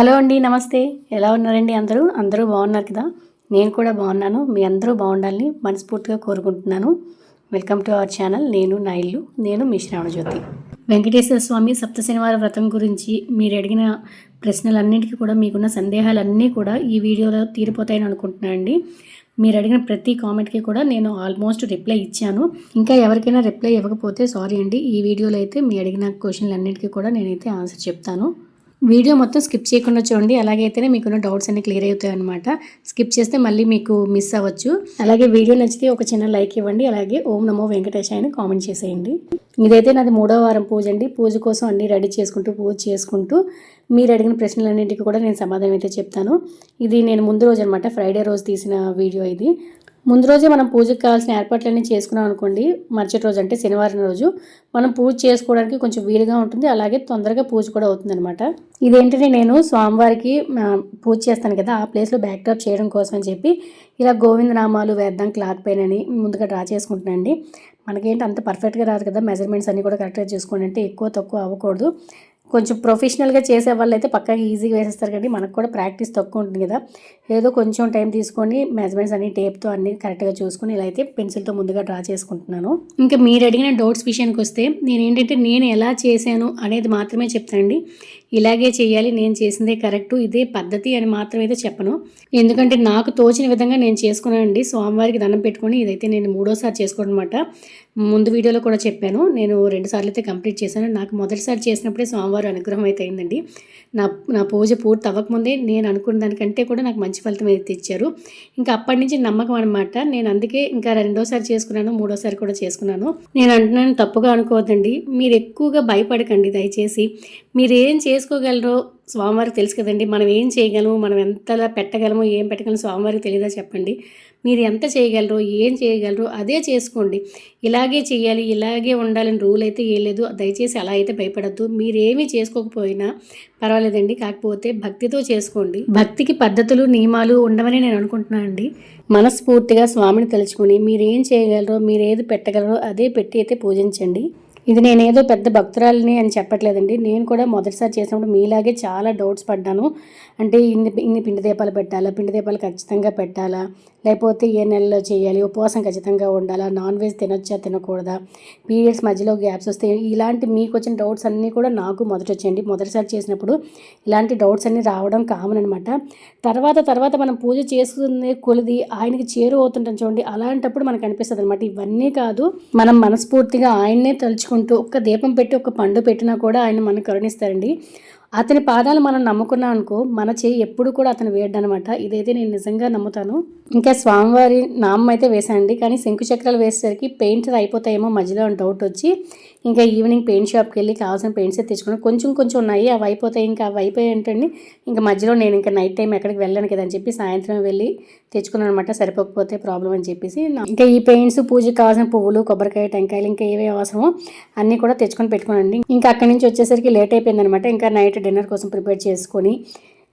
Hello అండి నమస్తే. ఎలా ఉన్నారండి అందరూ? అందరూ బాగున్నారు కదా? నేను కూడా బాగున్నాను. మీ అందరూ బాగుండాలని మనస్ఫూర్తిగా కోరుకుంటున్నాను. వెల్కమ్ టు అవర్ ఛానల్ నేను నా ఇల్లు నేను మీ శ్రావణజ్యోతి. వెంకటేశ్వర స్వామి సప్త శనివార వ్రతం గురించి మీరు అడిగిన ప్రశ్నలన్నింటికీ కూడా మీకున్న సందేహాలన్నీ కూడా ఈ వీడియోలో తీరిపోతాయని అనుకుంటున్నాను అండి. మీరు అడిగిన ప్రతి కామెంట్కి కూడా నేను ఆల్మోస్ట్ రిప్లై ఇచ్చాను. ఇంకా ఎవరికైనా రిప్లై ఇవ్వకపోతే సారీ అండి. ఈ వీడియోలో అయితే మీ అడిగిన క్వశ్చన్లన్నింటికీ కూడా నేనైతే ఆన్సర్ చెప్తాను. వీడియో మొత్తం స్కిప్ చేయకుండా చూడండి. అలాగైతేనే మీకున్న డౌట్స్ అన్ని క్లియర్ అవుతాయి అనమాట స్కిప్ చేస్తే మళ్ళీ మీకు మిస్ అవ్వచ్చు. అలాగే వీడియో నచ్చితే ఒక చిన్న లైక్ ఇవ్వండి. అలాగే ఓం నమో వెంకటేశాయని కామెంట్ చేసేయండి. ఇదైతే నాది మూడో వారం పూజ అండి. పూజ కోసం అన్ని రెడీ చేసుకుంటూ పూజ చేసుకుంటూ మీరు అడిగిన ప్రశ్నలన్నింటికి కూడా నేను సమాధానం అయితే చెప్తాను. ఇది నేను ముందు రోజు అనమాట ఫ్రైడే రోజు తీసిన వీడియో ఇది. ముందు రోజే మనం పూజకు కావాల్సిన ఏర్పాట్లన్నీ చేసుకున్నాం అనుకోండి మరుసటి రోజు అంటే శనివారం రోజు మనం పూజ చేసుకోవడానికి కొంచెం వీలుగా ఉంటుంది అలాగే తొందరగా పూజ కూడా అవుతుంది అనమాట ఇదేంటంటే నేను స్వామివారికి పూజ చేస్తాను కదా ఆ ప్లేస్లో బ్యాక్ డ్రాప్ చేయడం కోసం అని చెప్పి ఇలా గోవింద నామాలు వేద్దాం క్లాత్ పైన అని ముందుగా డ్రా చేసుకుంటున్నానండి మనకేంటి అంత పర్ఫెక్ట్గా రాదు కదా మెజర్మెంట్స్ అన్నీ కూడా కరెక్ట్గా చేసుకోండి అంటే ఎక్కువ తక్కువ అవ్వకూడదు. కొంచెం ప్రొఫెషనల్గా చేసే వాళ్ళు అయితే పక్కా ఈజీగా వేసేస్తారు కానీ మనకు కూడా ప్రాక్టీస్ తక్కువ ఉంటుంది కదా. ఏదో కొంచెం టైం తీసుకొని మెజర్మెంట్స్ అన్ని టేప్తో అన్ని కరెక్ట్గా చూసుకొని ఇలా అయితే పెన్సిల్తో ముందుగా డ్రా చేసుకుంటున్నాను. ఇంకా మీరు అడిగిన డౌట్స్ విషయానికి వస్తే నేను ఏంటంటే నేను ఎలా చేశాను అనేది మాత్రమే చెప్తానండి. ఇలాగే చేయాలి నేను చేసిందే కరెక్ట్ ఇదే పద్ధతి అని మాత్రం అయితే చెప్పను. ఎందుకంటే నాకు తోచిన విధంగా నేను చేసుకున్నానండి. స్వామివారికి దండం పెట్టుకొని ఇదైతే నేను మూడోసారి చేసుకోవడం అనమాట ముందు వీడియోలో కూడా చెప్పాను. నేను రెండు సార్లు అయితే కంప్లీట్ చేశాను. నాకు మొదటిసారి చేసినప్పుడే స్వామివారి అనుగ్రహం అయితే అయిందండి. నా నా పూజ పూర్తి అవ్వకముందే నేను అనుకున్న దానికంటే కూడా నాకు మంచి ఫలితం అయితే ఇచ్చారు ఇంకా అప్పటి నుంచి నమ్మకం అనమాట నేను అందుకే ఇంకా రెండోసారి చేసుకున్నాను మూడోసారి కూడా చేసుకున్నాను. నేను అంటున్నాను తప్పుగా అనుకోవద్దండి. మీరు ఎక్కువగా భయపడకండి దయచేసి. మీరు ఏం చేసుకోగలరో స్వామివారికి తెలుసు కదండి. మనం ఏం చేయగలము? మనం ఎంతలా పెట్టగలము? ఏం పెట్టగలము? స్వామివారికి తెలియదా చెప్పండి. మీరు ఎంత చేయగలరో ఏం చేయగలరో అదే చేసుకోండి. ఇలాగే చేయాలి ఇలాగే ఉండాలని రూల్ అయితే ఏం లేదు. దయచేసి అలా అయితే భయపడద్దు. మీరేమీ చేసుకోకపోయినా పర్వాలేదండి. కాకపోతే భక్తితో చేసుకోండి. భక్తికి పద్ధతులు నియమాలు ఉండవని నేను అనుకుంటున్నాను అండి. మనస్ఫూర్తిగా స్వామిని తలుచుకొని మీరు ఏం చేయగలరో మీరు ఏది పెట్టగలరో అదే పెట్టి అయితే పూజించండి. ఇది నేనేదో పెద్ద భక్తురాలని అని చెప్పట్లేదండి. నేను కూడా మొదటిసారి చేసినప్పుడు మీలాగే చాలా డౌట్స్ పడ్డాను. అంటే ఇన్ని ఇన్ని పిండి దీపాలు పెట్టాలా? పిండి దీపాలు ఖచ్చితంగా పెట్టాలా? లేకపోతే ఏ నెలలో చేయాలి ఉపవాసం ఖచ్చితంగా ఉండాలా నాన్ వెజ్ తినొచ్చా తినకూడదా? పీరియడ్స్ మధ్యలో గ్యాప్స్ వస్తే ఇలాంటి మీకు వచ్చిన డౌట్స్ అన్నీ కూడా నాకు మొదట వచ్చేయండి మొదటిసారి చేసినప్పుడు ఇలాంటి డౌట్స్ అన్నీ రావడం కామన్ అనమాట తర్వాత తర్వాత మనం పూజ చేసుకునే కొలిది ఆయనకి చేరు అవుతుంటాం చూడండి. అలాంటప్పుడు మనకు అనిపిస్తుంది అనమాట ఇవన్నీ కాదు మనం మనస్ఫూర్తిగా ఆయన్నే తలుచుకుంటూ ఒక్క దీపం పెట్టి ఒక పండు పెట్టినా కూడా ఆయన మనకు కరుణిస్తారండి. అతని పాదాలు మనం నమ్ముకున్నాం అనుకో మన చేయి ఎప్పుడు కూడా అతను వేయడనమాట ఇదైతే నేను నిజంగా నమ్ముతాను. ఇంకా స్వామివారి నామం అయితే వేశానండి. కానీ శంకుచక్రాలు వేసేసరికి పెయింట్ అయిపోతాయేమో మధ్యలో డౌట్ వచ్చి ఇంకా ఈవినింగ్ పెయింట్ షాప్కి వెళ్ళి కావాల్సిన పెయింట్స్ అయితే తెచ్చుకున్నాను. కొంచెం కొంచెం ఉన్నాయి అవి అయిపోతాయి. ఇంకా అవి అయిపోయి ఏంటండి ఇంకా మధ్యలో నేను ఇంకా నైట్ టైం ఎక్కడికి వెళ్ళాను కదా అని చెప్పి సాయంత్రం వెళ్ళి తెచ్చుకున్నాను అనమాట సరిపోకపోతే ప్రాబ్లం అని చెప్పేసి ఇంకా ఈ పెయింట్స్ పూజకి కావాల్సిన పువ్వులు కొబ్బరికాయ టెంకాయలు ఇంకా ఏవే అవసరమో అన్నీ కూడా తెచ్చుకొని పెట్టుకున్నానండి. ఇంకా అక్కడి నుంచి వచ్చేసరికి లేట్ అయిపోయింది అనమాట ఇంకా నైట్ డిన్నర్ కోసం ప్రిపేర్ చేసుకొని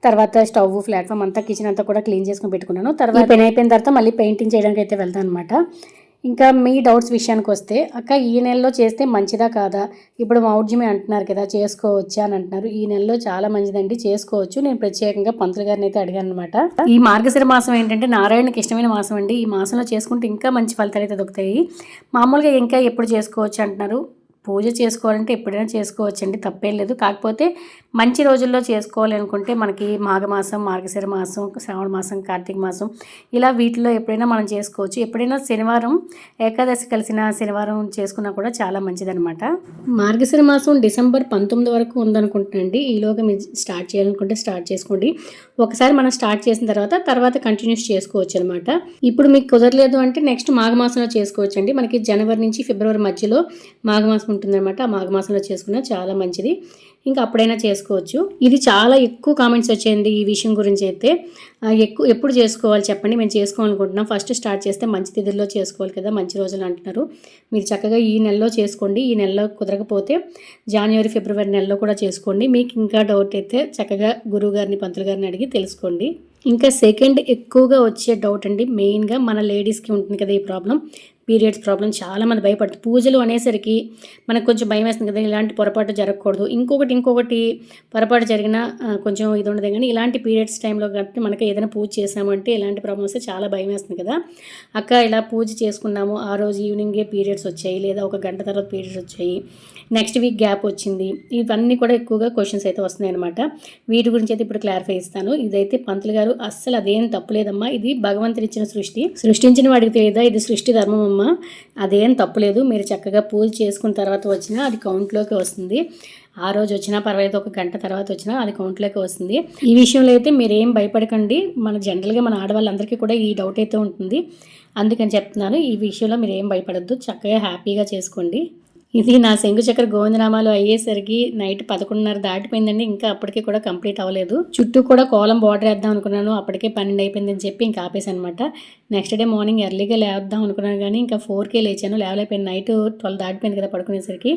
తర్వాత స్టవ్ ప్లాట్ఫామ్ అంతా కిచెన్ అంతా కూడా క్లీన్ చేసుకొని పెట్టుకున్నాను. తర్వాత పెన్ అయిపోయిన తర్వాత మళ్ళీ పెయింటింగ్ చేయడానికి అయితే వెళ్తాను అనమాట ఇంకా మీ డౌట్స్ విషయానికి వస్తే అక్క ఈ నెలలో చేస్తే మంచిదా కాదా? ఇప్పుడు మౌడ్జిమి అంటున్నారు కదా చేసుకోవచ్చా? అని అంటున్నారు. ఈ నెలలో చాలా మంచిదండి చేసుకోవచ్చు. నేను ప్రత్యేకంగా పంతులు గారిని అయితే అడిగాను అనమాట ఈ మార్గశిర మాసం ఏంటంటే నారాయణకి ఇష్టమైన మాసం అండి. ఈ మాసంలో చేసుకుంటే ఇంకా మంచి ఫలితాలు అయితే దొరుకుతాయి. మామూలుగా ఇంకా ఎప్పుడు చేసుకోవచ్చు అంటున్నారు? పూజ చేసుకోవాలంటే ఎప్పుడైనా చేసుకోవచ్చండి తప్పేం లేదు. కాకపోతే మంచి రోజుల్లో చేసుకోవాలి అనుకుంటే మనకి మాఘమాసం మార్గశిర మాసం శ్రావణ మాసం కార్తీక మాసం ఇలా వీటిలో ఎప్పుడైనా మనం చేసుకోవచ్చు. ఎప్పుడైనా శనివారం ఏకాదశి కలిసిన శనివారం చేసుకున్నా కూడా చాలా మంచిదనమాట మార్గశిర మాసం డిసెంబర్ పంతొమ్మిది వరకు ఉందనుకుంటున్నాండి ఈలోగా మీరు స్టార్ట్ చేయాలనుకుంటే స్టార్ట్ చేసుకోండి. ఒకసారి మనం స్టార్ట్ చేసిన తర్వాత తర్వాత కంటిన్యూస్ చేసుకోవచ్చు అనమాట ఇప్పుడు మీకు కుదరలేదు అంటే నెక్స్ట్ మాఘమాసంలో చేసుకోవచ్చండి. మనకి జనవరి నుంచి ఫిబ్రవరి మధ్యలో మాఘమాసం ఉంటుందన్నమాట. ఆ మాఘమాసంలో చేసుకున్న చాలా మంచిది. ఇంకా అప్పుడైనా చేసుకోవచ్చు. ఇది చాలా ఎక్కువ కామెంట్స్ వచ్చింది ఈ విషయం గురించి అయితే. ఎక్కువ ఎప్పుడు చేసుకోవాలి చెప్పండి. మేము చేసుకోవాలనుకుంటున్నాం. ఫస్ట్ స్టార్ట్ చేస్తే మంచి తిథుల్లో చేసుకోవాలి కదా మంచి రోజులు అంటున్నారు. మీరు చక్కగా ఈ నెలలో చేసుకోండి. ఈ నెలలో కుదరకపోతే జనవరి ఫిబ్రవరి నెలలో కూడా చేసుకోండి. మీకు ఇంకా డౌట్ అయితే చక్కగా గురువు గారిని పంతులు గారిని అడిగి తెలుసుకోండి. ఇంకా సెకండ్ ఎక్కువగా వచ్చే డౌట్ అండి మెయిన్గా మన లేడీస్కి ఉంటుంది కదా ఈ ప్రాబ్లం. పీరియడ్స్ ప్రాబ్లం చాలామంది భయపడుతుంది పూజలు అనేసరికి మనకు కొంచెం భయం వేస్తుంది కదా ఇలాంటి పొరపాటు జరగకూడదు. ఇంకొకటి ఇంకొకటి పొరపాటు జరిగినా కొంచెం ఇది ఉండదు. కానీ ఇలాంటి పీరియడ్స్ టైంలో కాబట్టి మనకి ఏదైనా పూజ చేసామంటే ఇలాంటి ప్రాబ్లమ్స్ చాలా భయం వేస్తుంది కదా. అక్క ఇలా పూజ చేసుకున్నాము. ఆ రోజు ఈవినింగే పీరియడ్స్ వచ్చాయి. లేదా ఒక గంట తర్వాత పీరియడ్స్ వచ్చాయి. నెక్స్ట్ వీక్ గ్యాప్ వచ్చింది. ఇవన్నీ కూడా ఎక్కువగా క్వశ్చన్స్ అయితే వస్తున్నాయి అనమాట వీటి గురించి అయితే ఇప్పుడు క్లారిఫై ఇస్తాను ఇదైతే పంతులు గారు అస్సలు అదేం తప్పులేదమ్మా ఇది భగవంతుడిచ్చిన సృష్టి. సృష్టించిన వాడికి తెలియదా? ఇది సృష్టి ధర్మం అమ్మ. అదేం తప్పులేదు. మీరు చక్కగా పూజ చేసుకున్న తర్వాత వచ్చినా అది కౌంట్లోకి వస్తుంది. ఆ రోజు వచ్చినా పర్వాలేదు. ఒక గంట తర్వాత వచ్చినా అది కౌంట్లోకి వస్తుంది. ఈ విషయంలో అయితే మీరేం భయపడకండి. మన జనరల్గా మన ఆడవాళ్ళందరికీ కూడా ఈ డౌట్ అయితే ఉంటుంది. అందుకని చెప్తున్నాను ఈ విషయంలో మీరు ఏం భయపడద్దు. చక్కగా హ్యాపీగా చేసుకోండి. ఇది నా శంకు చక్ర గోవిందనామాలు అయ్యేసరికి నైట్ పదకొండున్నర దాటిపోయిందండి. ఇంకా అప్పటికి కూడా కంప్లీట్ అవ్వలేదు. చుట్టూ కూడా కోలం బార్డర్ వేద్దాం అనుకున్నాను. అప్పటికే పన్నెండు అయిపోయిందని చెప్పి ఇంకా ఆపేసాను అనమాట నెక్స్ట్ డే మార్నింగ్ ఎర్లీగా లేద్దాం అనుకున్నాను కానీ ఇంకా ఫోర్కే లేచాను. లేవలేకపోయింది నైట్ ట్వెల్వ్ దాటిపోయింది కదా పడుకునేసరికి.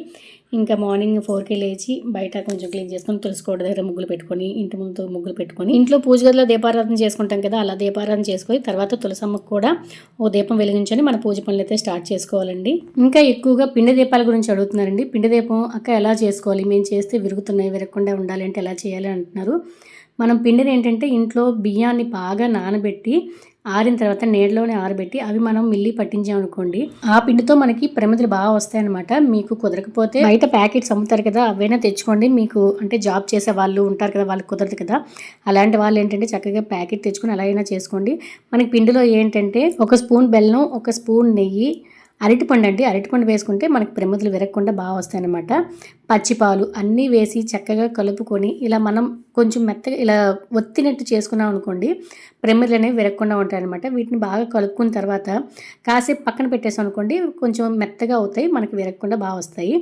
ఇంకా మార్నింగ్ ఫోర్కి లేచి బయట కొంచెం క్లీన్ చేసుకొని తులసికోట దగ్గర ముగ్గులు పెట్టుకొని ఇంటి ముందు ముగ్గులు పెట్టుకొని ఇంట్లో పూజ గదిలో దీపారాధన చేసుకుంటాం కదా అలా దీపారాధన చేసుకొని తర్వాత తులసమ్మకు కూడా ఓ దీపం వెలిగించని మన పూజ పనులు అయితే స్టార్ట్ చేసుకోవాలండి. ఇంకా ఎక్కువగా పిండి దీపాల గురించి అడుగుతున్నారండి. పిండి దీపం అక్క ఎలా చేసుకోవాలి? మేము చేస్తే విరుగుతున్నాయి విరగకుండా ఉండాలి అంటే ఎలా చేయాలి అంటున్నారు. మనం పిండిని ఏంటంటే ఇంట్లో బియ్యాన్ని బాగా నానబెట్టి ఆరిన తర్వాత నీళ్ళలోనే ఆరబెట్టి అవి మనం మిల్లి పట్టించామనుకోండి ఆ పిండితో మనకి ప్రమిదలు బాగా వస్తాయి అనమాట మీకు కుదరకపోతే బయట ప్యాకెట్స్ అమ్ముతారు కదా అవైనా తెచ్చుకోండి. మీకు అంటే జాబ్ చేసే వాళ్ళు ఉంటారు కదా వాళ్ళకి కుదరదు కదా. అలాంటి వాళ్ళు ఏంటంటే చక్కగా ప్యాకెట్ తెచ్చుకొని అలా అయినా చేసుకోండి. మనకి పిండిలో ఏంటంటే ఒక స్పూన్ బెల్లం ఒక స్పూన్ నెయ్యి అరటిపండు అండి. అరటిపండు వేసుకుంటే మనకి ప్రమిదలు విరగకుండా బాగా వస్తాయన్నమాట. పచ్చిపాలు అన్నీ వేసి చక్కగా కలుపుకొని ఇలా మనం కొంచెం మెత్తగా ఇలా ఒత్తినట్టు చేసుకున్నాం అనుకోండి ప్రమిదలు అనేవి విరగకుండా ఉంటాయన్నమాట. వీటిని బాగా కలుపుకున్న తర్వాత కాసేపు పక్కన పెట్టేసాం అనుకోండి కొంచెం మెత్తగా అవుతాయి మనకి విరగకుండా బాగా వస్తాయి.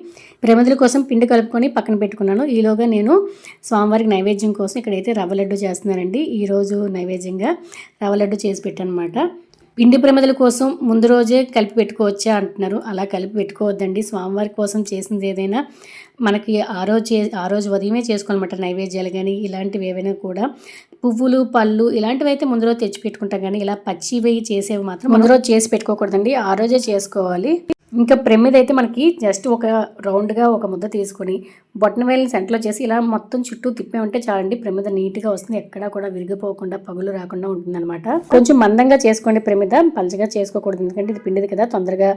ప్రమిదల కోసం పిండి కలుపుకొని పక్కన పెట్టుకున్నాను. ఈలోగా నేను స్వామివారికి నైవేద్యం కోసం ఇక్కడైతే రవ్వ లడ్డు చేస్తున్నానండి. ఈరోజు నైవేద్యంగా రవ్వ లడ్డు చేసి పెట్టాను అనమాట పిండి ప్రమిదల కోసం ముందు రోజే కలిపి పెట్టుకోవచ్చా అంటున్నారు. అలా కలిపి పెట్టుకోవద్దండి. స్వామివారి కోసం చేసింది ఏదైనా మనకి ఆ రోజు చే ఆ రోజు ఉదయమే చేసుకోవాలన్నమాట. నైవేద్యాలు కానీ ఇలాంటివి ఏవైనా కూడా. పువ్వులు పళ్ళు ఇలాంటివి అయితే ముందు రోజు తెచ్చి పెట్టుకుంటాం కానీ ఇలా పచ్చివి చేసేవి మాత్రం ముందు రోజు చేసి పెట్టుకోకూడదండి. ఆ రోజే చేసుకోవాలి. ఇంకా ప్రమిద అయితే మనకి జస్ట్ ఒక రౌండ్గా ఒక ముద్ద తీసుకొని బొట్టన వేలని సెంటర్లో చేసి ఇలా మొత్తం చుట్టూ తిప్పే ఉంటే చాలండి. ప్రమిద నీట్గా వస్తుంది. ఎక్కడా కూడా విరిగిపోకుండా పగులు రాకుండా ఉంటుందన్నమాట. కొంచెం మందంగా చేసుకోండి ప్రమిద. పలచగా చేసుకోకూడదు. ఎందుకంటే ఇది పిండిది కదా తొందరగా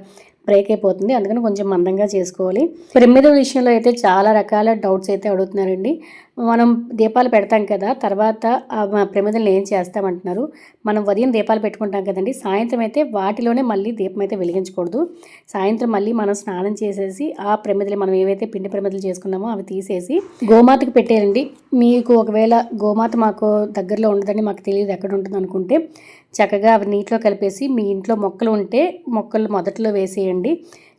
బ్రేక్ అయిపోతుంది. అందుకని కొంచెం మందంగా చేసుకోవాలి. ప్రమిద విషయంలో అయితే చాలా రకాల డౌట్స్ అయితే అడుగుతున్నారండి. మనం దీపాలు పెడతాం కదా తర్వాత ఆ మ- ప్రమిదలను ఏం చేస్తామంటున్నారు? మనం ఉదయం దీపాలు పెట్టుకుంటాం కదండి. సాయంత్రం అయితే వాటిలోనే మళ్ళీ దీపం అయితే వెలిగించకూడదు. సాయంత్రం మళ్ళీ మనం స్నానం చేసేసి ఆ ప్రమిదలు మనం ఏవైతే పిండి ప్రమిదలు చేసుకున్నామో అవి తీసేసి గోమాతకు పెట్టేయండి మీకు ఒకవేళ గోమాత మాకు దగ్గరలో ఉండదని మాకు తెలియదు ఎక్కడ ఉంటుంది అనుకుంటే చక్కగా అవి నీటిలో కలిపేసి మీ ఇంట్లో మొక్కలు ఉంటే మొక్కలు మొదట్లో వేసేయండి.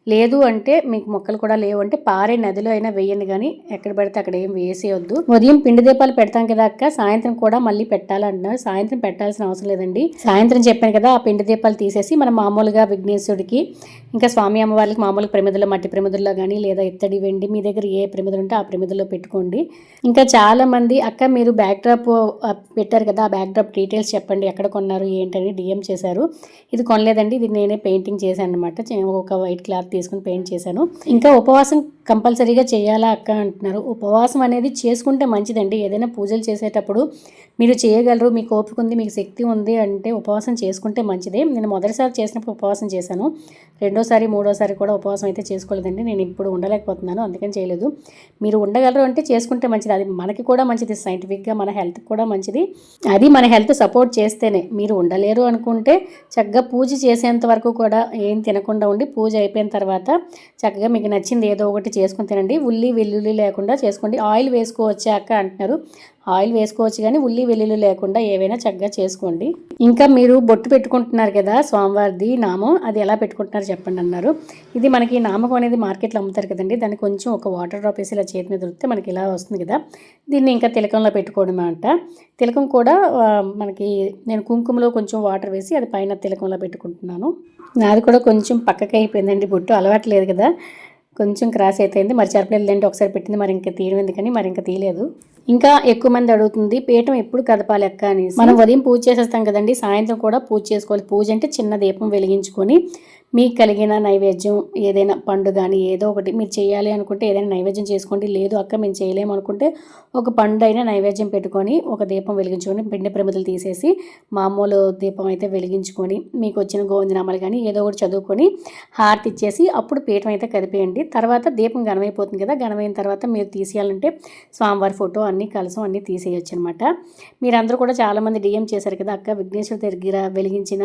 లేదు అంటే మీకు మొక్కలు కూడా లేవు అంటే పారే నదిలో అయినా వేయండి కానీ ఎక్కడ పడితే అక్కడ ఏం వేసేయొద్దు. ఉదయం పిండి దీపాలు పెడతాం కదా అక్క సాయంత్రం కూడా మళ్ళీ పెట్టాలంటున్నారు. సాయంత్రం పెట్టాల్సిన అవసరం లేదండి. సాయంత్రం చెప్పాను కదా ఆ పిండి దీపాలు తీసేసి మనం మామూలుగా విఘ్నేశ్వరుడికి ఇంకా స్వామి అమ్మవారికి మామూలు ప్రమిదలో మట్టి ప్రమిదల్లో కానీ లేదా ఇత్తడి వెండి మీ దగ్గర ఏ ప్రమిదలు ఉంటే ఆ ప్రమిదలో పెట్టుకోండి. ఇంకా చాలా మంది అక్క మీరు బ్యాక్ డ్రాప్ పెట్టారు కదా ఆ బ్యాక్ డ్రాప్ డీటెయిల్స్ చెప్పండి ఎక్కడ కొన్నారు ఏంటని డిఎం చేశారు. ఇది కొనలేదండి ఇది నేనే పెయింటింగ్ చేశాను అనమాట ఒక వైట్ క్లాత్ తీసుకుని పెయింట్ చేశాను. ఇంకా ఉపవాసం కంపల్సరీగా చేయాలా అక్క అంటున్నారు. ఉపవాసం అనేది చేసుకుంటే మంచిదండి. ఏదైనా పూజలు చేసేటప్పుడు మీరు చేయగలరు మీకు ఓపిక ఉంది మీకు శక్తి ఉంది అంటే ఉపవాసం చేసుకుంటే మంచిదే. నేను మొదటిసారి చేసినప్పుడు ఉపవాసం చేశాను. రెండోసారి మూడోసారి కూడా ఉపవాసం అయితే చేసుకోలేదండి. నేను ఇప్పుడు ఉండలేకపోతున్నాను అందుకని చేయలేదు. మీరు ఉండగలరు అంటే చేసుకుంటే మంచిది. అది మనకి కూడా మంచిది. సైంటిఫిక్గా మన హెల్త్కి కూడా మంచిది. అది మన హెల్త్ సపోర్ట్ చేస్తేనే. మీరు ఉండలేరు అనుకుంటే చక్కగా పూజ చేసేంత వరకు కూడా ఏం తినకుండా ఉండి పూజ అయిపోయిన తర్వాత చక్కగా మీకు నచ్చింది ఏదో ఒకటి చేసుకుని తినండి. ఉల్లి వెల్లుల్లి లేకుండా చేసుకోండి. ఆయిల్ వేసుకోవచ్చాక అంటున్నారు. ఆయిల్ వేసుకోవచ్చు కానీ ఉల్లి వెల్లుల్లి లేకుండా ఏవైనా చక్కగా చేసుకోండి. ఇంకా మీరు బొట్టు పెట్టుకుంటున్నారు కదా స్వామివారిది నామం అది ఎలా పెట్టుకుంటున్నారు చెప్పండి అన్నారు. ఇది మనకి నామకం అనేది మార్కెట్లో అమ్ముతారు కదండి. దాన్ని కొంచెం ఒక వాటర్ డ్రాప్ వేసి ఇలా చేతి మీద దొరికితే మనకి ఇలా వస్తుంది కదా. దీన్ని ఇంకా తిలకంలో పెట్టుకోవడం అంట తిలకం కూడా మనకి నేను కుంకుమలో కొంచెం వాటర్ వేసి అది పైన తిలకంలో పెట్టుకుంటున్నాను. నాది కూడా కొంచెం పక్కకి అయిపోయిందండి బొట్టు అలవాట్లేదు కదా. కొంచెం క్రాస్ అయిపోయింది. మరి చెప్పలేదంటే ఒకసారి పెట్టింది మరి ఇంకా తీయడం ఎందుకని మరి ఇంకా తీయలేదు. ఇంకా ఎక్కువ మంది అడుగుతుంది పీఠం ఎప్పుడు కదపాలి అక్క అని మనం ఉదయం పూజ చేసేస్తాం కదండి సాయంత్రం కూడా పూజ చేసుకోవాలి. పూజ అంటే చిన్న దీపం వెలిగించుకొని మీకు కలిగిన నైవేద్యం ఏదైనా పండు కానీ ఏదో ఒకటి మీరు చేయాలి అనుకుంటే ఏదైనా నైవేద్యం చేసుకోండి. లేదు అక్క మేము చేయలేము అనుకుంటే ఒక పండు అయినా నైవేద్యం పెట్టుకొని ఒక దీపం వెలిగించుకొని పిండి ప్రమిదలు తీసేసి మామూలు దీపం అయితే వెలిగించుకొని మీకు వచ్చిన గోవిందనామాలు కానీ ఏదో ఒకటి చదువుకొని హారతి ఇచ్చేసి అప్పుడు పీఠం అయితే కదిపేయండి. తర్వాత దీపం ఘనమైపోతుంది కదా ఘనమైన తర్వాత మీరు తీసేయాలంటే స్వామివారి ఫోటో అన్నీ కలసం అన్నీ తీసేయచ్చు అనమాట మీరందరూ కూడా చాలామంది డిఎం చేశారు కదా అక్క విఘ్నేశ్వర దగ్గర వెలిగించిన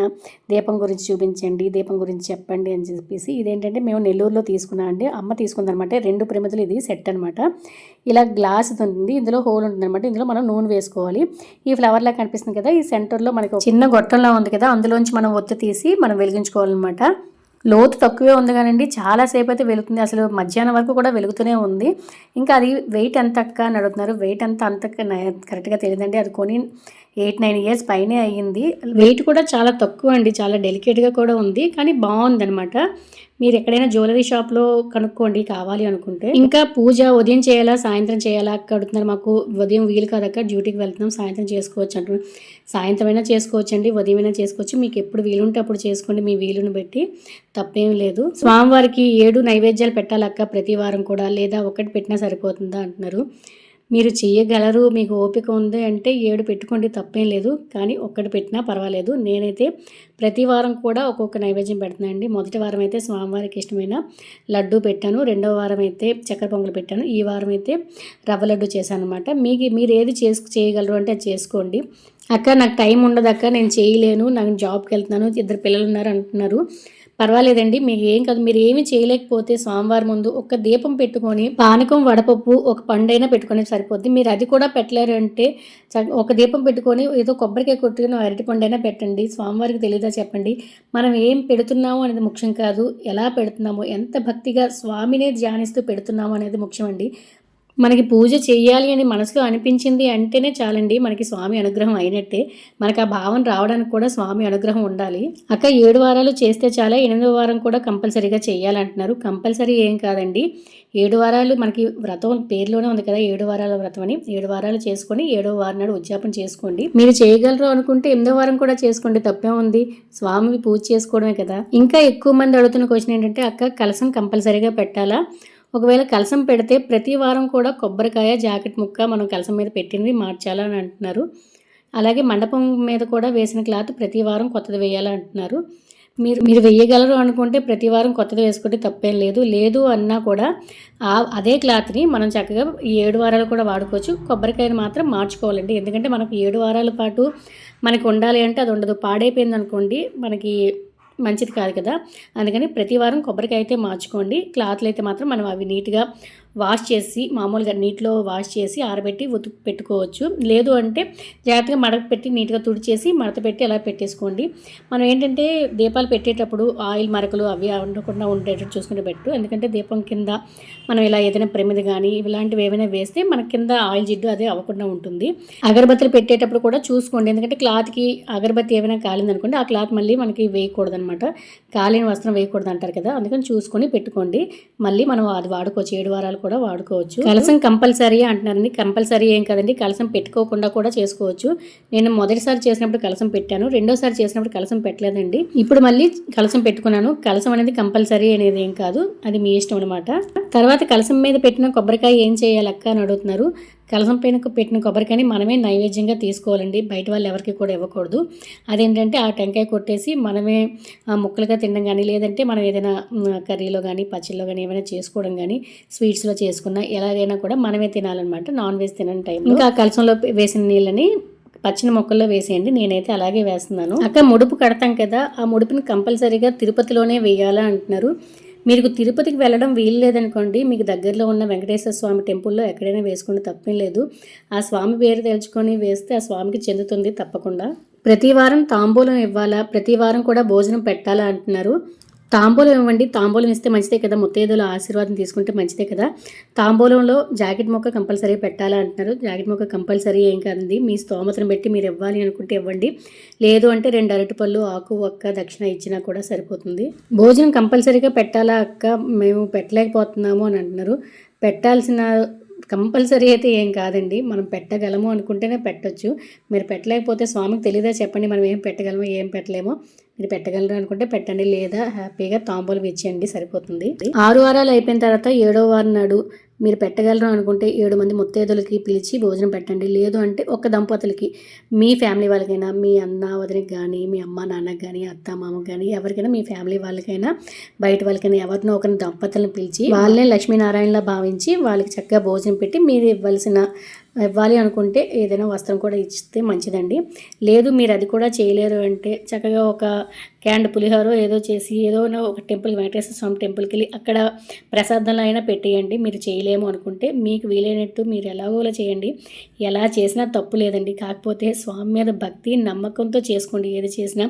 దీపం గురించి చూపించండి దీపం గురించి చెప్పండి అని చెప్పేసి ఇదేంటంటే మేము నెల్లూరులో తీసుకున్నాం అండి. అమ్మ తీసుకుందనమాట. రెండు ప్రమిదలు ఇది సెట్ అనమాట. ఇలా గ్లాస్ ఉంటుంది ఇందులో హోల్ ఉంటుంది అనమాట ఇందులో మనం నూనె వేసుకోవాలి. ఈ ఫ్లవర్ లా కనిపిస్తుంది కదా ఈ సెంటర్లో మనకి చిన్న గొట్టంలా ఉంది కదా అందులోంచి మనం ఒత్తి తీసి మనం వెలిగించుకోవాలన్నమాట. లోతు తక్కువే ఉంది కానండి చాలాసేపు అయితే వెలుగుతుంది. అసలు మధ్యాహ్నం వరకు కూడా వెలుగుతూనే ఉంది. ఇంకా అది వెయిట్ ఎంత అక్క అని అడుగుతున్నారు. వెయిట్ ఎంత అంత కరెక్ట్గా తెలియదండి. అది కొని ఎయిట్ నైన్ ఇయర్స్ పైనే అయ్యింది. వెయిట్ కూడా చాలా తక్కువ అండి చాలా డెలికేట్గా కూడా ఉంది కానీ బాగుందనమాట మీరు ఎక్కడైనా జ్యువెలరీ షాప్లో కనుక్కోండి కావాలి అనుకుంటే. ఇంకా పూజ ఉదయం చేయాలా సాయంత్రం చేయాలా? అక్క అడుగుతున్నారు మాకు ఉదయం వీలు కాదక్క డ్యూటీకి వెళ్తున్నాం సాయంత్రం చేసుకోవచ్చు అంటున్నాం సాయంత్రం అయినా చేసుకోవచ్చు అండి ఉదయం అయినా చేసుకోవచ్చు. మీకు ఎప్పుడు వీలుంటే అప్పుడు చేసుకోండి మీ వీలుని బట్టి తప్పేం లేదు. స్వామివారికి ఏడు నైవేద్యాలు పెట్టాలక్క ప్రతి వారం కూడా లేదా ఒకటి పెట్టినా సరిపోతుందా అంటున్నారు. మీరు చేయగలరు మీకు ఓపిక ఉంది అంటే ఏడు పెట్టుకోండి తప్పేం లేదు. కానీ ఒక్కటి పెట్టినా పర్వాలేదు. నేనైతే ప్రతి వారం కూడా ఒక్కొక్క నైవేద్యం పెడుతున్నానండి మొదటి వారం అయితే స్వామివారికి ఇష్టమైన లడ్డు పెట్టాను. రెండవ వారం అయితే చక్కెర పొంగలు పెట్టాను. ఈ వారం అయితే రవ్వ లడ్డు చేశాను అనమాట మీకు మీరు ఏది చేసు చేయగలరు అంటే అది చేసుకోండి. అక్క నాకు టైం ఉండదు అక్క నేను చేయలేను. నాకు జాబ్కి వెళ్తున్నాను. ఇద్దరు పిల్లలు ఉన్నారు అంటున్నారు. పర్వాలేదండి. మీకు ఏం కాదు మీరు ఏమి చేయలేకపోతే సోమవారం ముందు ఒక దీపం పెట్టుకొని పానకం వడపప్పు ఒక పండైనా పెట్టుకొని సరిపోద్ది. మీరు అది కూడా పెట్టలేరు అంటే ఒక దీపం పెట్టుకొని ఏదో కొబ్బరికాయ కొట్టుకుని అరటి పండైనా పెట్టండి. స్వామివారికి తెలియదా చెప్పండి. మనం ఏం పెడుతున్నాము అనేది ముఖ్యం కాదు. ఎలా పెడుతున్నాము ఎంత భక్తిగా స్వామినే ధ్యానిస్తూ పెడుతున్నాము అనేది ముఖ్యమండి. మనకి పూజ చేయాలి అని మనసులో అనిపించింది అంటేనే చాలండి మనకి స్వామి అనుగ్రహం అయినట్టే. మనకు ఆ భావన రావడానికి కూడా స్వామి అనుగ్రహం ఉండాలి. అక్క ఏడు వారాలు చేస్తే చాలా ఎనిమిదో వారం కూడా కంపల్సరీగా చేయాలంటున్నారు. కంపల్సరీ ఏం కాదండి. ఏడు వారాలు మనకి వ్రతం పేరులోనే ఉంది కదా ఏడు వారాల వ్రతం అని. ఏడు వారాలు చేసుకొని ఏడో వారం నాడు ఉద్యాపన చేసుకోండి. మీరు చేయగలరు అనుకుంటే ఎనిమిదో వారం కూడా చేసుకోండి తప్పే ఉంది. స్వామి పూజ చేసుకోవడమే కదా. ఇంకా ఎక్కువ మంది అడుగుతున్న క్వశ్చన్ ఏంటంటే అక్క కలసం కంపల్సరీగా పెట్టాలా? ఒకవేళ కలసం పెడితే ప్రతి వారం కూడా కొబ్బరికాయ జాకెట్ ముక్క మనం కలసం మీద పెట్టినవి మార్చాలని అంటున్నారు. అలాగే మండపం మీద కూడా వేసిన క్లాత్ ప్రతి వారం కొత్తది వేయాలని అంటున్నారు. మీరు మీరు వేయగలరు అనుకుంటే ప్రతి వారం కొత్తది వేసుకుంటే తప్పేం లేదు. లేదు అన్నా కూడా ఆ అదే క్లాత్ని మనం చక్కగా ఈ ఏడు వారాలు కూడా వాడుకోవచ్చు. కొబ్బరికాయని మాత్రం మార్చుకోవాలండి. ఎందుకంటే మనకు ఏడు వారాల పాటు మనకి ఉండాలి అంటే అది ఉండదు. పాడైపోయింది అనుకోండి మనకి మంచిది కాదు కదా. అందుకని ప్రతి వారం కొబ్బరికాయ అయితే మార్చుకోండి. క్లాత్లు అయితే మాత్రం మనం అవి నీట్గా వాష్ చేసి మామూలుగా నీటిలో వాష్ చేసి ఆరబెట్టి ఉతుకు పెట్టుకోవచ్చు. లేదు అంటే జాగ్రత్తగా మడత పెట్టి నీట్గా తుడిచేసి మడత పెట్టి అలా పెట్టేసుకోండి. మనం ఏంటంటే దీపాలు పెట్టేటప్పుడు ఆయిల్ మరకలు అవి ఉండకుండా ఉండేటట్టు చూసుకుంటే పెట్టు. ఎందుకంటే దీపం కింద మనం ఇలా ఏదైనా ప్రమిది కానీ ఇలాంటివి ఏమైనా వేస్తే మన కింద ఆయిల్ జిడ్డు అదే అవ్వకుండా ఉంటుంది. అగరబత్తులు పెట్టేటప్పుడు కూడా చూసుకోండి. ఎందుకంటే క్లాత్కి అగరబత్తి ఏమైనా కాలిందనుకోండి ఆ క్లాత్ మళ్ళీ మనకి వేయకూడదు అనమాట కాలిన వస్త్రం వేయకూడదు అంటారు కదా అందుకని చూసుకొని పెట్టుకోండి. మళ్ళీ మనం అది వాడుకోవచ్చు. ఏడు వారాలు కూడా వాడుకోవచ్చు. కలసం కంపల్సరీ అంటున్నారండి కంపల్సరీ ఏం కదండి. కలసం పెట్టుకోకుండా కూడా చేసుకోవచ్చు. నేను మొదటిసారి చేసినప్పుడు కలసం పెట్టాను. రెండోసారి చేసినప్పుడు కలసం పెట్టలేదండి. ఇప్పుడు మళ్ళీ కలసం పెట్టుకున్నాను. కలసం అనేది కంపల్సరీ అనేది ఏం కాదు. అది మీ ఇష్టం అనమాట తర్వాత కలసం మీద పెట్టిన కొబ్బరికాయ ఏం చేయాలక్క అని అడుగుతున్నారు. కలసం పైన పెట్టిన కొబ్బరికాయని మనమే నైవేద్యంగా తీసుకోవాలండి. బయట వాళ్ళు ఎవరికి కూడా ఇవ్వకూడదు. అదేంటంటే ఆ టెంకాయ కొట్టేసి మనమే ముక్కలుగా తినడం కానీ లేదంటే మనం ఏదైనా కర్రీలో కానీ పచ్చళ్ళలో కానీ ఏమైనా చేసుకోవడం కానీ స్వీట్స్లో చేసుకున్న ఎలాగైనా కూడా మనమే తినాలన్నమాట. నాన్ వెజ్ తినని టైం ఇంకా కలసంలో వేసిన నీళ్ళని పచ్చిన మొక్కల్లో వేసేయండి. నేనైతే అలాగే వేస్తున్నాను. అక్కడ ముడుపు కడతాం కదా ఆ ముడుపుని కంపల్సరీగా తిరుపతిలోనే వేయాలా అంటున్నారు. మీకు తిరుపతికి వెళ్ళడం వీలు లేదనుకోండి మీకు దగ్గరలో ఉన్న వెంకటేశ్వర స్వామి టెంపుల్లో ఎక్కడైనా వేసుకుని తప్పేం లేదు. ఆ స్వామి పేరు తెలుసుకొని వేస్తే ఆ స్వామికి చెందుతుంది తప్పకుండా. ప్రతి వారం తాంబూలం ఇవ్వాలా? ప్రతి వారం కూడా భోజనం పెట్టాలా అంటున్నారు. తాంబూలం ఇవ్వండి. తాంబూలం ఇస్తే మంచిదే కదా. ముత్తైదుల ఆశీర్వాదం తీసుకుంటే మంచిదే కదా. తాంబూలంలో జాకెట్ మొక్క కంపల్సరీ పెట్టాలా అంటున్నారు. జాకెట్ మొక్క కంపల్సరీ ఏం కాదండి. మీ స్తోమతను పెట్టి మీరు ఇవ్వాలి అనుకుంటే ఇవ్వండి. లేదు అంటే రెండు అరటిపళ్ళు ఆకు ఒక్క దక్షిణ ఇచ్చినా కూడా సరిపోతుంది. భోజనం కంపల్సరీగా పెట్టాలా అక్క? మేము పెట్టలేకపోతున్నాము అని అంటున్నారు. పెట్టాల్సిన కంపల్సరీ అయితే ఏం కాదండి. మనం పెట్టగలము అనుకుంటేనే పెట్టచ్చు. మీరు పెట్టలేకపోతే స్వామికి తెలియదా చెప్పండి. మనం ఏం పెట్టగలమో ఏం పెట్టలేమో. మీరు పెట్టగలరు అనుకుంటే పెట్టండి లేదా హ్యాపీగా తాంబూలం ఇచ్చేయండి సరిపోతుంది. ఆరు వారాలు అయిపోయిన తర్వాత ఏడో వారం నాడు మీరు పెట్టగలరు అనుకుంటే ఏడు మంది ముత్తైదులకి పిలిచి భోజనం పెట్టండి. లేదు అంటే ఒక దంపతులకి మీ ఫ్యామిలీ వాళ్ళకైనా మీ అన్న వదినకి కానీ మీ అమ్మ నాన్నకి కానీ అత్త మామకి కానీ ఎవరికైనా మీ ఫ్యామిలీ వాళ్ళకైనా బయట వాళ్ళకైనా ఎవరినో ఒకరిని దంపతులను పిలిచి వాళ్ళనే లక్ష్మీనారాయణలా భావించి వాళ్ళకి చక్కగా భోజనం పెట్టి మీరు ఇవ్వాల్సిన ఇవ్వాలి అనుకుంటే ఏదైనా వస్త్రం కూడా ఇస్తే మంచిదండి. లేదు మీరు అది కూడా చేయలేరు అంటే చక్కగా ఒక క్యాండ్ పులిహోర ఏదో చేసి ఏదో ఒక టెంపుల్ వెంకటేశ్వర స్వామి టెంపుల్కి వెళ్ళి అక్కడ ప్రసాదంలో అయినా పెట్టేయండి. మీరు చేయలేము అనుకుంటే మీకు వీలైనట్టు మీరు ఎలాగోలా చేయండి. ఎలా చేసినా తప్పు లేదండి. కాకపోతే స్వామి మీద భక్తి నమ్మకంతో చేసుకోండి. ఏది చేసినా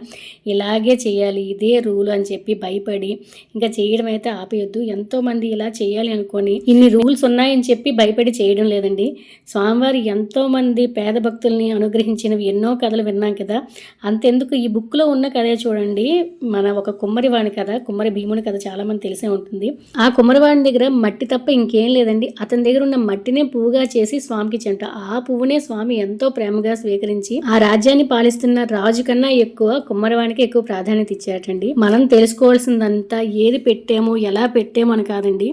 ఇలాగే చేయాలి ఇదే రూల్ అని చెప్పి భయపడి ఇంకా చేయడం అయితే ఆపేయొద్దు. ఎంతోమంది ఇలా చేయాలి అనుకొని ఇన్ని రూల్స్ ఉన్నాయని చెప్పి భయపడి చేయడం లేదండి. స్వామివారి ఎంతోమంది పేద భక్తుల్ని అనుగ్రహించినవి. ఎన్నో కథలు విన్నాం కదా. అంతెందుకు? ఈ బుక్లో ఉన్న కథే చూడండి. మన ఒక కుమ్మరివాణి కథ కుమ్మరి భీముని కథ చాలామంది తెలిసే ఉంటుంది. ఆ కుమ్మరివాణి దగ్గర మట్టి తప్ప ఇంకేం లేదు లేదండి అతని దగ్గర ఉన్న మట్టినే పువ్వుగా చేసి స్వామికి చెంట. ఆ పువ్వునే స్వామి ఎంతో ప్రేమగా స్వీకరించి ఆ రాజ్యాన్ని పాలిస్తున్న రాజు కన్నా ఎక్కువ కుమ్మరివానికి ఎక్కువ ప్రాధాన్యత ఇచ్చారటండి. మనం తెలుసుకోవాల్సిందంతా ఏది పెట్టామో ఎలా పెట్టామో అని కాదండి.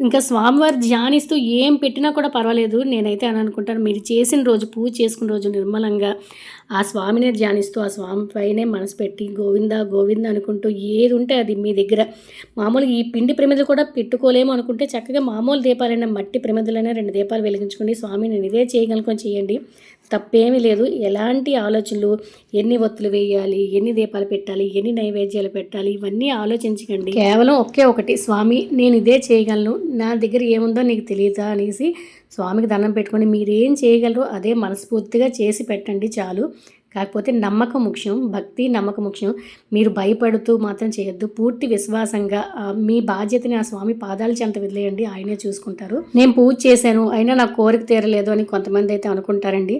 ఇంకా స్వామివారి ధ్యానిస్తూ ఏం పెట్టినా కూడా పర్వాలేదు. నేనైతే అని అనుకుంటాను. మీరు చేసిన రోజు పూజ చేసుకున్న రోజు నిర్మలంగా ఆ స్వామినే ధ్యానిస్తూ ఆ స్వామి పైనే మనసు పెట్టి గోవింద గోవింద అనుకుంటూ ఏది ఉంటే అది మీ దగ్గర. మామూలుగా ఈ పిండి ప్రమిదలు కూడా పెట్టుకోలేము అనుకుంటే చక్కగా మామూలు దీపాలైనా మట్టి ప్రమిదలైనా రెండు దీపాలు వెలిగించుకోండి స్వామి నేను ఇదే చేయగలను చేయండి. తప్పేమీ లేదు. ఎలాంటి ఆలోచనలు? ఎన్ని ఒత్తులు వేయాలి? ఎన్ని దీపాలు పెట్టాలి? ఎన్ని నైవేద్యాలు పెట్టాలి? ఇవన్నీ ఆలోచించకండి. కేవలం ఒకే ఒకటి. స్వామి నేను ఇదే చేయగలను. నా దగ్గర ఏముందో నీకు తెలియదా అనేసి స్వామికి దండం పెట్టుకొని మీరేం చేయగలరో అదే మనస్ఫూర్తిగా చేసి పెట్టండి చాలు. కాకపోతే నమ్మకం ముఖ్యం భక్తి నమ్మకం ముఖ్యం. మీరు భయపడుతూ మాత్రం చేయొద్దు. పూర్తి విశ్వాసంగా మీ బాధ్యతని ఆ స్వామి పాదాలు చెంత వదిలేయండి. ఆయనే చూసుకుంటారు. నేను పూజ చేశాను అయినా నా కోరిక తీరలేదు అని కొంతమంది అయితే అనుకుంటారండి.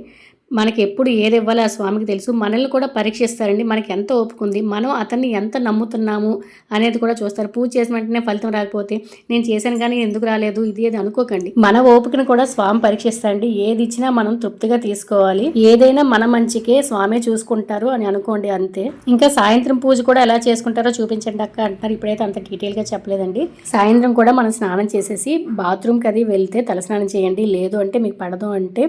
మనకి ఎప్పుడు ఏది ఇవ్వాలో ఆ స్వామికి తెలుసు. మనల్ని కూడా పరీక్షిస్తారండి. మనకి ఎంత ఓపుకుంది మనం అతన్ని ఎంత నమ్ముతున్నాము అనేది కూడా చూస్తారు. పూజ చేసిన వెంటనే ఫలితం రాకపోతే నేను చేశాను కానీ ఎందుకు రాలేదు ఇది ఏది అనుకోకండి. మన ఓపికను కూడా స్వామి పరీక్షిస్తారండి. ఏది ఇచ్చినా మనం తృప్తిగా తీసుకోవాలి. ఏదైనా మన మంచికే స్వామి చూసుకుంటారు అని అనుకోండి అంతే. ఇంకా సాయంత్రం పూజ కూడా ఎలా చేసుకుంటారో చూపించండి అక్క అంటారు. ఇప్పుడైతే అంత డీటెయిల్గా చెప్పలేదండి. సాయంత్రం కూడా మనం స్నానం చేసేసి బాత్రూమ్కి అది వెళ్తే తలస్నానం చేయండి. లేదు అంటే మీకు పడదు అంటే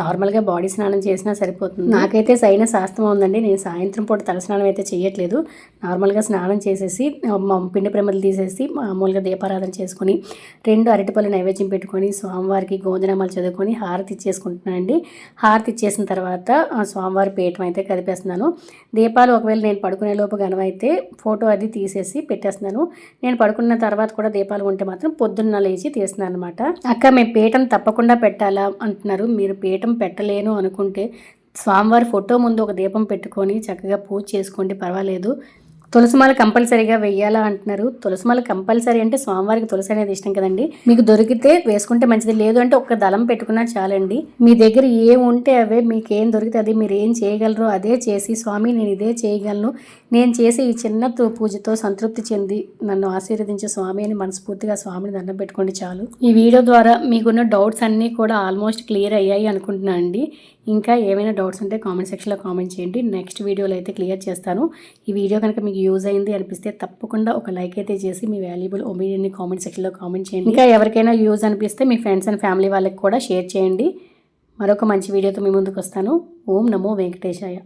నార్మల్గా బాడీ స్నానం చేసినా సరిపోతుంది. నాకైతే సైన శాస్త్రం ఉందండి. నేను సాయంత్రం పూట తలస్నానం అయితే చేయట్లేదు నార్మల్గా స్నానం చేసేసి పిండి ప్రమిదలు తీసేసి మామూలుగా దీపారాధన చేసుకుని రెండు అరటిపళ్ళు నైవేద్యం పెట్టుకొని స్వామివారికి గోంజనామాలు చదువుకొని హారతి ఇచ్చేసుకుంటున్నానండి. హారతి ఇచ్చేసిన తర్వాత స్వామివారి పీఠం అయితే కదిపేస్తున్నాను. దీపాలు ఒకవేళ నేను పడుకునే లోపు గనవైతే ఫోటో అది తీసేసి పెట్టేస్తున్నాను. నేను పడుకున్న తర్వాత కూడా దీపాలు ఉంటే మాత్రం పొద్దున్న లేచి తీస్తున్నాను అనమాట అక్క మేము పీఠం తప్పకుండా పెట్టాలా అంటున్నారు. మీరు పీఠం పెట్టలేను అనుకుంటే స్వామివారి ఫోటో ముందు ఒక దీపం పెట్టుకొని చక్కగా పూజ చేసుకోండి పర్వాలేదు. తులసిమాల కంపల్సరీగా వెయ్యాలా అంటున్నారు. తులసిమాల కంపల్సరీ అంటే స్వామివారికి తులసి అనేది ఇష్టం కదండి. మీకు దొరికితే వేసుకుంటే మంచిది. లేదు అంటే ఒక దళం పెట్టుకున్నా చాలండి. మీ దగ్గర ఏం ఉంటే అవే మీకు ఏం దొరికితే అది మీరు ఏం చేయగలరో అదే చేసి స్వామి నేను ఇదే చేయగలను. నేను చేసే ఈ చిన్న పూజతో సంతృప్తి చెంది నన్ను ఆశీర్వదించే స్వామి అని మనస్ఫూర్తిగా స్వామిని దండం పెట్టుకోండి చాలు. ఈ వీడియో ద్వారా మీకున్న డౌట్స్ అన్నీ కూడా ఆల్మోస్ట్ క్లియర్ అయ్యాయి అనుకుంటున్నాను అండి. ఇంకా ఏమైనా డౌట్స్ ఉంటే కామెంట్ సెక్షన్లో కామెంట్ చేయండి. నెక్స్ట్ వీడియోలో అయితే క్లియర్ చేస్తాను. ఈ వీడియో కనుక మీకు యూజ్ అయింది అనిపిస్తే తప్పకుండా ఒక లైక్ అయితే చేసి మీ వాల్యుబుల్ ఒపీనియన్ని కామెంట్ సెక్షన్లో కామెంట్ చేయండి. ఇంకా ఎవరికైనా యూజ్ అనిపిస్తే మీ ఫ్రెండ్స్ అండ్ ఫ్యామిలీ వాళ్ళకి కూడా షేర్ చేయండి. మరొక మంచి వీడియోతో మీ ముందుకు వస్తాను. ఓం నమో వెంకటేశాయ.